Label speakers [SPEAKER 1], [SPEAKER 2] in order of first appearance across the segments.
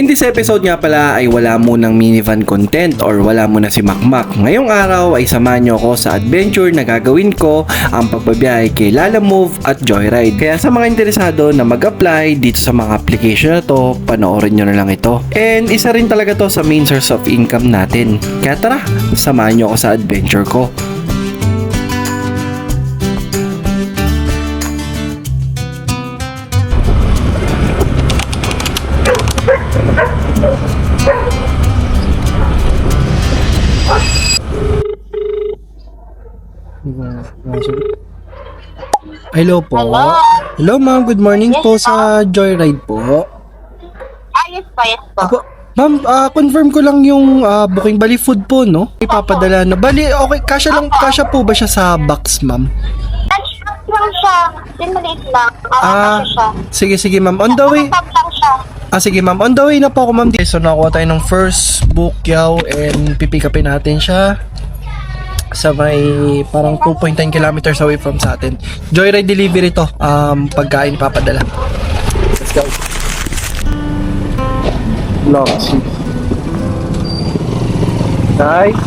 [SPEAKER 1] In this episode nga pala ay wala munang minivan content or wala muna si Makmak. Ngayong araw ay samahan nyo ako sa adventure na gagawin ko ang pagbabiyahe kay Lala Move at Joyride. Kaya sa mga interesado na mag-apply dito sa mga application na to, panoorin nyo na lang ito. And isa rin talaga to sa main source of income natin. Kaya tara, samahan nyo ako sa adventure ko. Hello po.
[SPEAKER 2] Hello?
[SPEAKER 1] Hello ma'am, good morning
[SPEAKER 2] Yes,
[SPEAKER 1] po sa Joyride po.
[SPEAKER 2] Ah, yes po, yes po.
[SPEAKER 1] Apo, ma'am, ah, confirm ko lang yung ah, booking bali food po, no? Ipapadala na. Bali, okay, kasya lang, kasya po ba siya sa box, ma'am?
[SPEAKER 2] Lunchbox lang siya. Din maliit lang. Ah,
[SPEAKER 1] Ah, sige, sige, ma'am. On the way. Ah, sige, ma'am. On the way na po ako, ma'am. So, nakuha tayo ng first book yaw and pipick upin natin siya sa may parang 2.9 kilometers away from sa atin. Joyride delivery to. Um, pagkain papadala. Let's go. Loxy. Nice.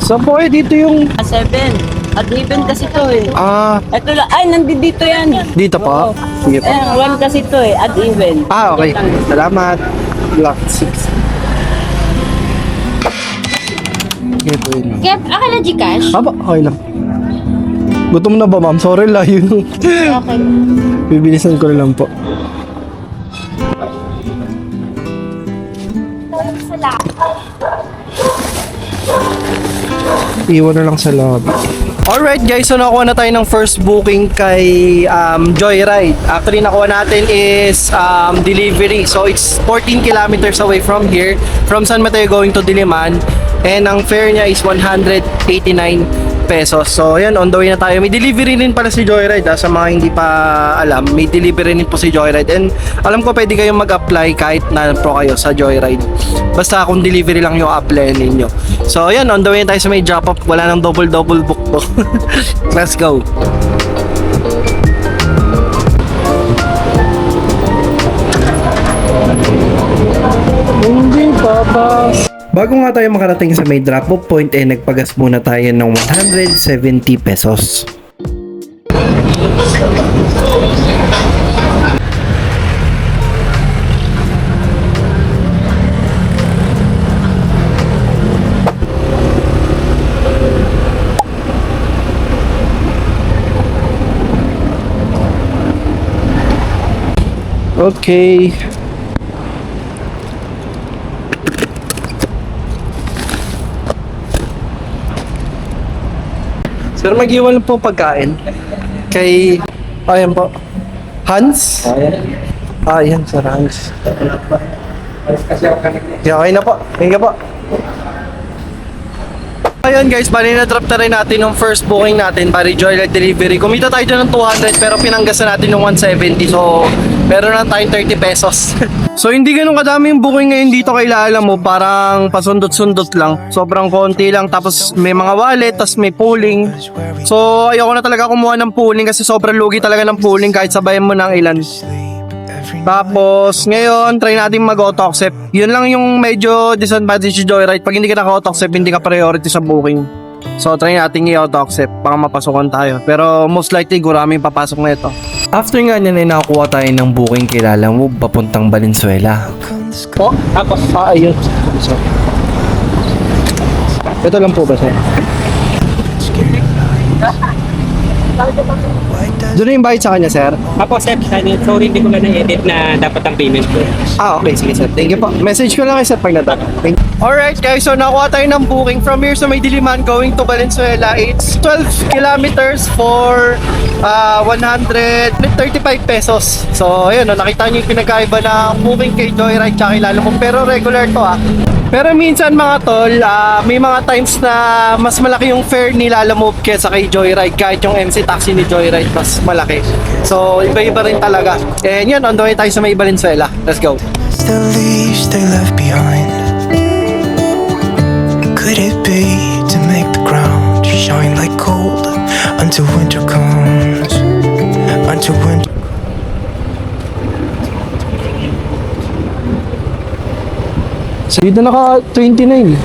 [SPEAKER 1] So, boy, dito yung...
[SPEAKER 3] Ah, seven. At even kasi to eh.
[SPEAKER 1] Ah,
[SPEAKER 3] Ito lang. Ay, nandito yan.
[SPEAKER 1] dito po. Sige po.
[SPEAKER 3] Eh, one kasi to eh. At even.
[SPEAKER 1] Ah, okay. Salamat. Block 6. Okay po yun. ma'am.
[SPEAKER 2] Kaya, aka na Gcash?
[SPEAKER 1] Aba, okay lang. Gutom na ba, ma'am? Sorry, layo nung.
[SPEAKER 2] Okay.
[SPEAKER 1] Bibilisan ko na lang po. Iwan na lang sa lobby. Alright guys, so nakuha na tayo ng first booking kay um, Joyride. Actually, nakuha natin is um, delivery. So, it's 14 kilometers away from here. From San Mateo going to Diliman. And ang fare niya is 189 pesos. So, ayan, on the way na tayo. May delivery rin pala si Joyride ha, sa mga hindi pa alam. May delivery rin po si Joyride. And alam ko pwede kayong mag-apply kahit na pro kayo sa Joyride. Basta kung delivery lang yung apply ninyo. So, ayan, on the way tayo sa may drop-off. Wala nang double-double book to. Let's go. Hindi babas. Bago nga tayo makarating sa may drop-off point, eh nagpagas muna tayo ng 170 pesos. Okay. Sir, mag-iwan po pagkain. Kay... Ayan po. Hans? Ah, ayan, Sir Hans. Okay na po. Thank you po. Ayun guys, bali na drop na rin natin yung first booking natin para Joyride Delivery. Kumita tayo dyan ng 200 pero pinanggasan natin ng 170 so meron lang tayong 30 pesos. so hindi ganun kadami yung booking ngayon dito kay Lala mo, parang pasundot-sundot lang. Sobrang konti lang tapos may mga wallet, tapos may pooling. So ayoko na talaga kumuha ng pooling kasi sobrang lugi talaga ng pooling kahit sabayan mo ng ilan. Tapos, ngayon, try natin mag-auto accept. Yun lang yung medyo disadvantage si Joyride. Pag hindi ka naka-auto accept, hindi ka priority sa booking. So, try natin i-auto accept para mapasukan tayo. Pero, most likely, guraming papasok na ito. After nga niyan, ay nakakuha tayo ng booking kilala mo papuntang Valenzuela. Po? Tapos? Ah, ayun. So, ito lang po ba sir? Doon na yung bayad sa kanya, sir?
[SPEAKER 4] Apo, sir, sorry, sorry, hindi ko na na-edit na dapat ang payment ko.
[SPEAKER 1] Ah, okay. Sige, sir. Thank you po. Message ko lang kay sir pag nata. Thank you. Alright, guys. So, nakuha tayo ng booking from here sa May Diliman going to Valenzuela. It's 12 kilometers for uh, 135 pesos. So, ayun. No, nakita niyo yung pinagkaiba ng booking kay Joyride tsaka Lalo Kung Pero regular to, ah. Pero minsan mga tol, ah, may mga times na mas malaki yung fare ni Lala Move kesa kay Joyride kahit yung MC taxi ni Joyride mas malaki. So iba-iba rin talaga. And yun, on the way tayo sa may Valenzuela. Let's go.
[SPEAKER 5] the leaves they left behind? Could it be to make the ground shine like gold until winter comes? Until winter.
[SPEAKER 1] So, dito naka 29.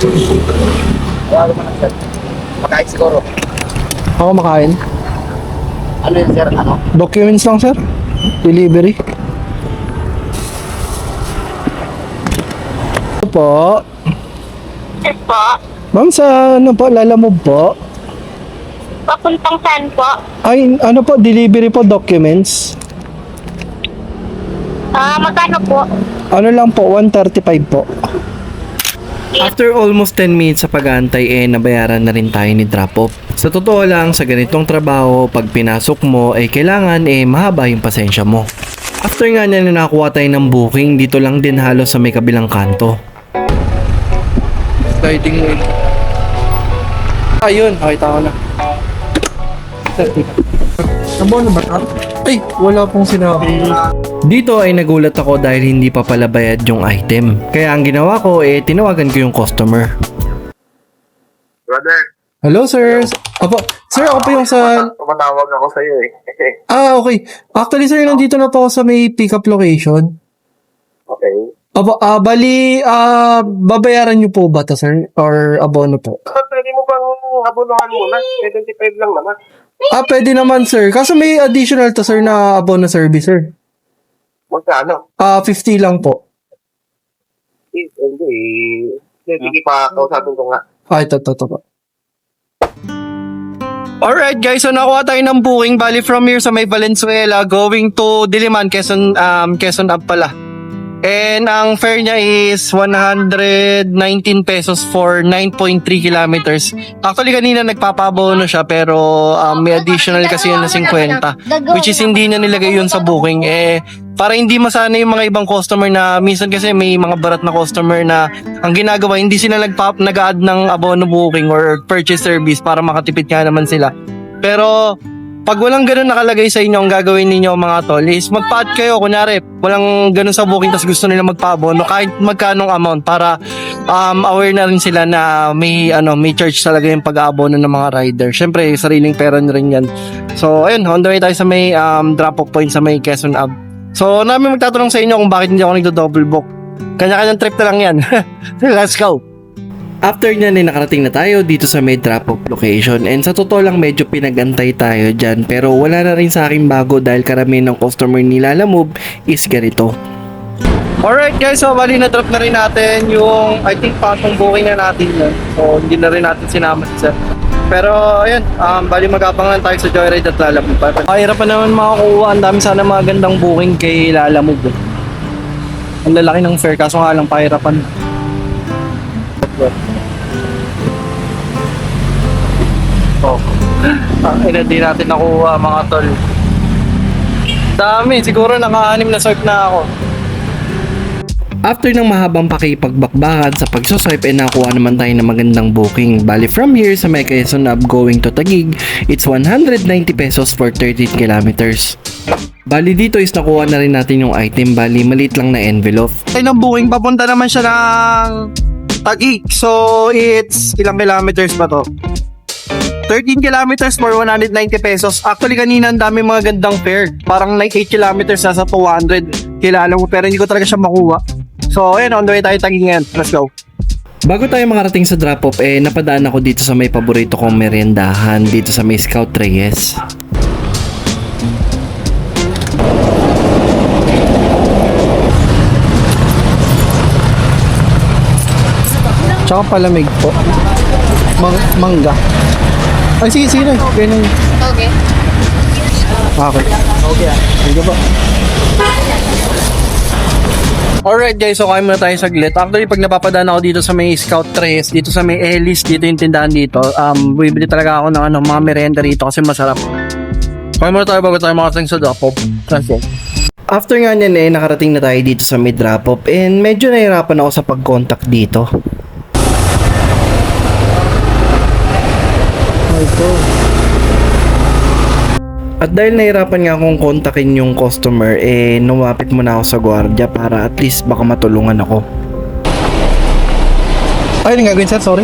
[SPEAKER 6] Pagkain siguro.
[SPEAKER 1] Ako makain.
[SPEAKER 6] Ano yun, sir? Ano?
[SPEAKER 1] Documents lang, sir. Delivery. Ito po.
[SPEAKER 2] Yes po.
[SPEAKER 1] Ma'am, sa ano po, lalamove po?
[SPEAKER 2] Papuntang saan po?
[SPEAKER 1] Ay, ano po, delivery po documents.
[SPEAKER 2] Ah, magkano po?
[SPEAKER 1] Ano lang po, 135 po. After almost 10 minutes sa pag-aantay, eh, nabayaran na rin tayo ni drop-off. Sa totoo lang, sa ganitong trabaho, pag pinasok mo, eh, kailangan, eh, mahaba yung pasensya mo. After nga niya na nakuha tayo ng booking, dito lang din halos sa may kabilang kanto. Sliding wheel. Ayun, nakita ko na. Nabaw na ba Ay, wala pong sinabi. Dito ay nagulat ako dahil hindi pa pala bayad yung item. Kaya ang ginawa ko eh tinawagan ko yung customer.
[SPEAKER 6] Brother,
[SPEAKER 1] Hello sir. Apo, sir ako po yung sa...
[SPEAKER 6] tumatawag ako sa'yo eh.
[SPEAKER 1] Ah, okay. Actually sir, nandito na po ako sa may pick-up location.
[SPEAKER 6] okay.
[SPEAKER 1] Apo, ah, bali, ah, babayaran niyo po ba to sir? Or abono po?
[SPEAKER 6] Mo bang abunuhan muna? 75 lang naman.
[SPEAKER 1] Ah, pwede naman sir. Kaso may additional to sir na abono service sir.
[SPEAKER 6] Magkano?
[SPEAKER 1] Ah, 50 lang po.
[SPEAKER 6] Eh, Hindi. eh. Sige pa, kausapin ko nga.
[SPEAKER 1] Ah, ito, ito, ito po. Alright guys, so nakuha tayo ng booking bali from here sa may Valenzuela going to Diliman, Quezon, um, Quezon Ave pala. And ang fare niya is 119 pesos for 9.3 kilometers. Actually kanina nagpapabono siya pero um, may additional kasi yun na 50 which is hindi na nilagay yun sa booking. Eh, para hindi masana yung mga ibang customer na minsan kasi may mga barat na customer na ang ginagawa hindi sila nagpa, nag-add ng abono booking or purchase service para makatipid nga naman sila. Pero pag walang ganun nakalagay sa inyo, ang gagawin ninyo mga tol is magpa-add kayo. Kunyari, walang ganun sa booking tapos gusto nila magpa-abono kahit magkanong amount para um, aware na rin sila na may ano may charge talaga yung pag-aabono ng mga rider. Syempre, sariling pera nyo rin yan. So, ayun, on the way tayo sa may um, drop-off point sa may Quezon Ave. So, namin magtatanong sa inyo kung bakit hindi ako nagdo-double book. Kanya-kanyang trip na lang yan. Let's go! After niyan ay nakarating na tayo dito sa may drop-off location and sa totoo lang medyo pinagantay tayo dyan pero wala na rin sa akin bago dahil karamihan ng customer ni Lala Move is ganito. Alright guys, so bali na drop na rin natin yung I think patong booking na natin yun. So hindi na rin natin sinama si sir. Pero ayun, um, bali magapangan tayo sa Joyride at Lala Move. Mahirap pa naman makakuha. Ang dami sana mga gandang booking kay Lala Move. eh. Ang lalaki ng fare kaso nga lang pahirapan. Oh. Ang ina di natin nakuha mga tol. Dami, siguro naka-anim na swipe na ako. After ng mahabang pakipagbakbakan sa pagsuswipe, eh nakuha naman tayo ng magandang booking. Bali from here sa may Quezon going to Taguig, it's 190 pesos for 13 kilometers. Bali dito is nakuha na rin natin yung item. Bali maliit lang na envelope. Ay ng booking, papunta naman siya ng Taguig. So it's ilang kilometers ba to? 13 kilometers for 190 pesos. Actually, kanina ang dami mga gandang fare. Parang like 8 kilometers nasa 200. Kilala mo, pero hindi ko talaga siya makuha. So, ayun, on the way tayo tagingin. Let's go. Bago tayo makarating sa drop-off, eh, napadaan ako dito sa may paborito kong meriendahan, dito sa may Scout Reyes. Tsaka palamig po. Mang- mangga. Ay, sige, sige na. Ganyan.
[SPEAKER 2] Okay.
[SPEAKER 1] Okay. Okay. Sige po. Alright guys, so kain muna tayo saglit. Actually, pag napapadaan ako dito sa may Scout Tres, dito sa may Ellis, dito yung tindahan dito, um, bibili talaga ako ng ano, mga merienda rito kasi masarap. Kain muna tayo bago tayo makasing sa drop-off. Let's go. After nga niyan eh, nakarating na tayo dito sa may drop-off and medyo nahirapan ako sa pag-contact dito. At dahil nahirapan nga akong kontakin yung customer, eh numapit muna ako sa gwardiya para at least baka matulungan ako. Ay, ano gagawin sir? Sorry.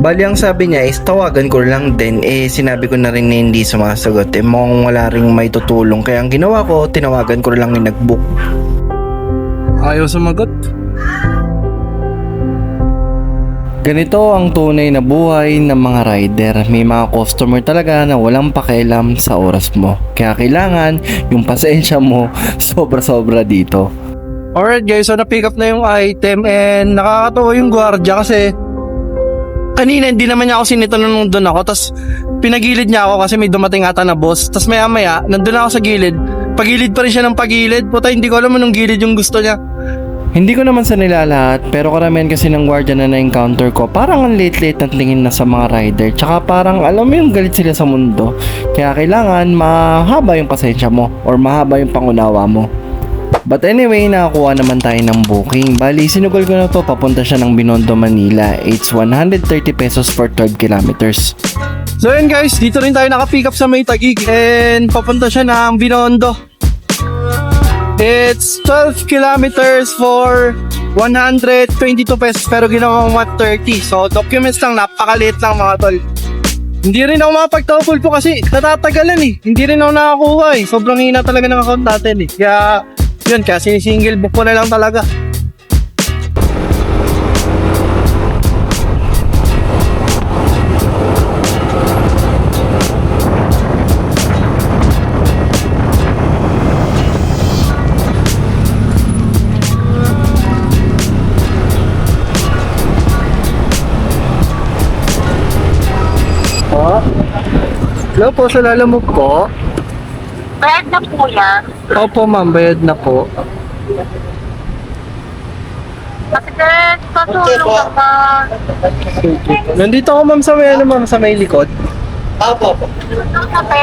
[SPEAKER 1] Bali ang sabi niya is tawagan ko lang din eh sinabi ko na rin na hindi sumasagot eh mukhang wala rin may tutulong kaya ang ginawa ko tinawagan ko lang yung nag-book. Ayaw sumagot?
[SPEAKER 7] Ganito ang tunay na buhay ng mga rider. May mga customer talaga na walang pakialam sa oras mo. Kaya kailangan yung pasensya mo sobra-sobra dito. Alright guys, so na-pick up na yung item and nakakatawa yung gwardiya kasi kanina hindi naman niya ako sinito nung nandun ako tapos pinagilid niya ako kasi may dumating ata na boss tapos maya maya nandun ako sa gilid pagilid pa rin siya ng pagilid puta hindi ko alam anong gilid yung gusto niya hindi ko naman sa nilalahat, pero karamihan kasi ng guardia na na-encounter ko, parang ang late-late na tingin na sa mga rider. Tsaka parang alam mo yung galit sila sa mundo. Kaya kailangan mahaba yung pasensya mo or mahaba yung pangunawa mo. But anyway, nakakuha naman tayo ng booking. Bali, sinugol ko na to, papunta siya ng Binondo, Manila. It's 130 pesos for 12 kilometers. So yun guys, dito rin tayo nakapick up sa may tagig and papunta siya ng Binondo. It's 12 kilometers for 122 pesos pero ginawang 130. So documents lang, napakaliit lang mga tol. Hindi rin ako makapag-double po kasi natatagalan eh. Hindi rin ako nakakuha eh. Sobrang hina talaga ng account natin eh. Kaya yun, kaya sinisingle book ko na lang talaga. Hello po, sa lalamog po.
[SPEAKER 1] Brad na po yan.
[SPEAKER 7] Opo ma'am, bayad na po.
[SPEAKER 1] Kasi patulong naman.
[SPEAKER 7] Nandito ako ma'am sa may ano ma'am, sa may likod.
[SPEAKER 1] Kasi,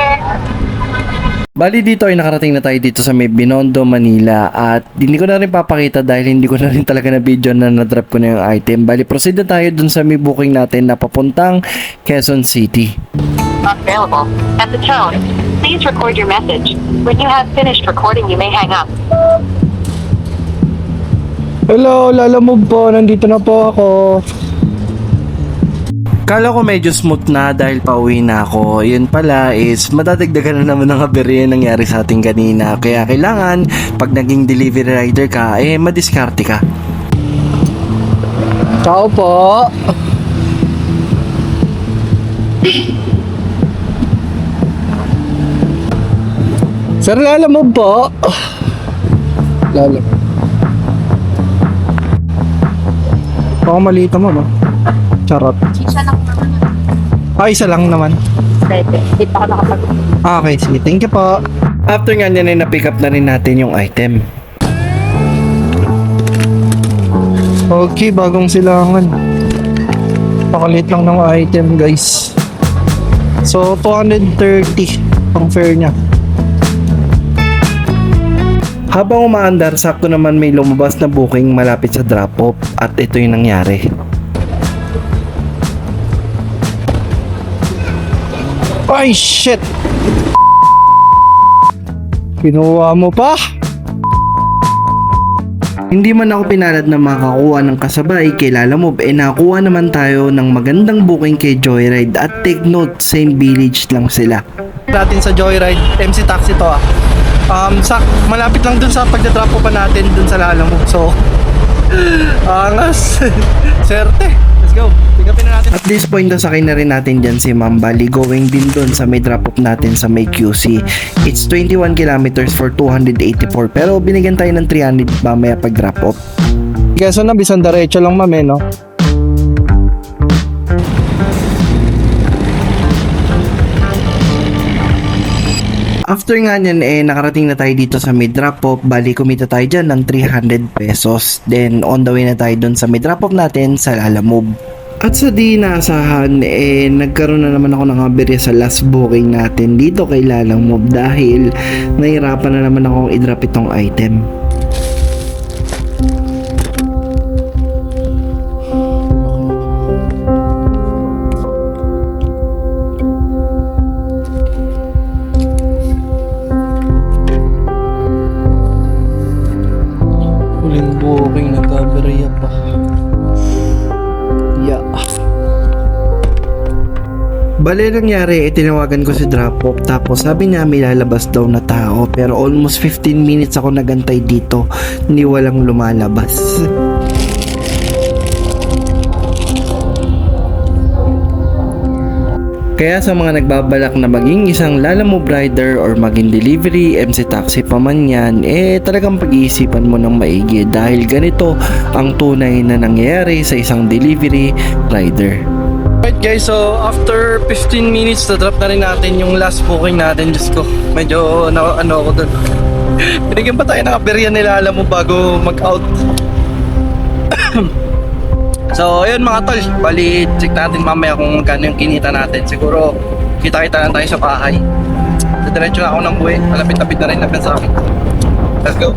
[SPEAKER 7] Bali dito ay nakarating na tayo dito sa may Binondo, Manila at hindi ko na rin papakita dahil hindi ko na rin talaga na video na na-drop ko na yung item. Bali proceed na tayo dun sa may booking natin na papuntang Quezon City.
[SPEAKER 2] Not available. At the tone, please record your message. When you have finished recording, you may hang up.
[SPEAKER 7] Hello, lalamove po. Nandito na po ako. Kala ko medyo smooth na dahil pauwi na ako. Yun pala is madadagdagan na naman ng aberya yung nangyari sa ating kanina. Kaya kailangan pag naging delivery rider ka, eh madiskarte ka. Ciao po. Sir, lalamove po. Lalamove. Baka malito mo, no? Charot.
[SPEAKER 1] isa lang naman.
[SPEAKER 7] Ah, isa lang naman.
[SPEAKER 1] Pwede. Hindi pa ako nakapag...
[SPEAKER 7] Ah, okay, sige. Thank you po. After nga niyan ay na-pick up na rin natin yung item. Okay, bagong silangan. Pakalit lang ng item, guys. So, 230 ang fare niya. Habang umaandar, sakto naman may lumabas na booking malapit sa drop-off at ito yung nangyari. Ay, shit! Kinuha mo pa? Hindi man ako pinalad na makakuha ng kasabay kay Lalamove, eh nakakuha naman tayo ng magandang booking kay Joyride at take note, same village lang sila. Natin sa Joyride, MC Taxi to ah. Um, sa, malapit lang dun sa pagdadrop pa natin dun sa Lalamove. So, angas. Serte. Let's go. Tigapin na natin. At this point, nasakay na rin natin dyan si Ma'am Bali going din dun sa may drop-off natin sa may QC. It's 21 kilometers for 284 pero binigyan tayo ng 300 mamaya pag drop-off. Kaso na, bisan diretso lang ma'am eh, no? After nga niyan eh nakarating na tayo dito sa off, bali kumita tayo dyan ng 300 pesos. Then on the way na tayo dun sa off natin sa Lalamove. At sa di naasahan, eh, nagkaroon na naman ako ng aberya sa last booking natin dito kay Lalamove dahil nahirapan na naman akong i-drop itong item. Bale nangyari, eh, itinawagan ko si drop tapos sabi niya may lalabas daw na tao pero almost 15 minutes ako nagantay dito ni walang lumalabas.
[SPEAKER 1] Kaya sa mga nagbabalak na maging isang lalamo rider or maging delivery, MC taxi pa man yan, eh talagang pag-iisipan mo ng maigi dahil ganito ang tunay na nangyayari sa isang delivery rider. Guys, so after 15 minutes na drop na rin natin yung last booking natin. Diyos ko, medyo na, ano ako doon. Binigyan pa tayo ng aberya nila alam mo bago mag-out. so ayun mga tol, bali check natin mamaya kung magkano yung kinita natin. Siguro kita-kita lang tayo sa bahay. Diretso na ako ng buhay. Malapit-lapit na rin naman sa akin. Let's go.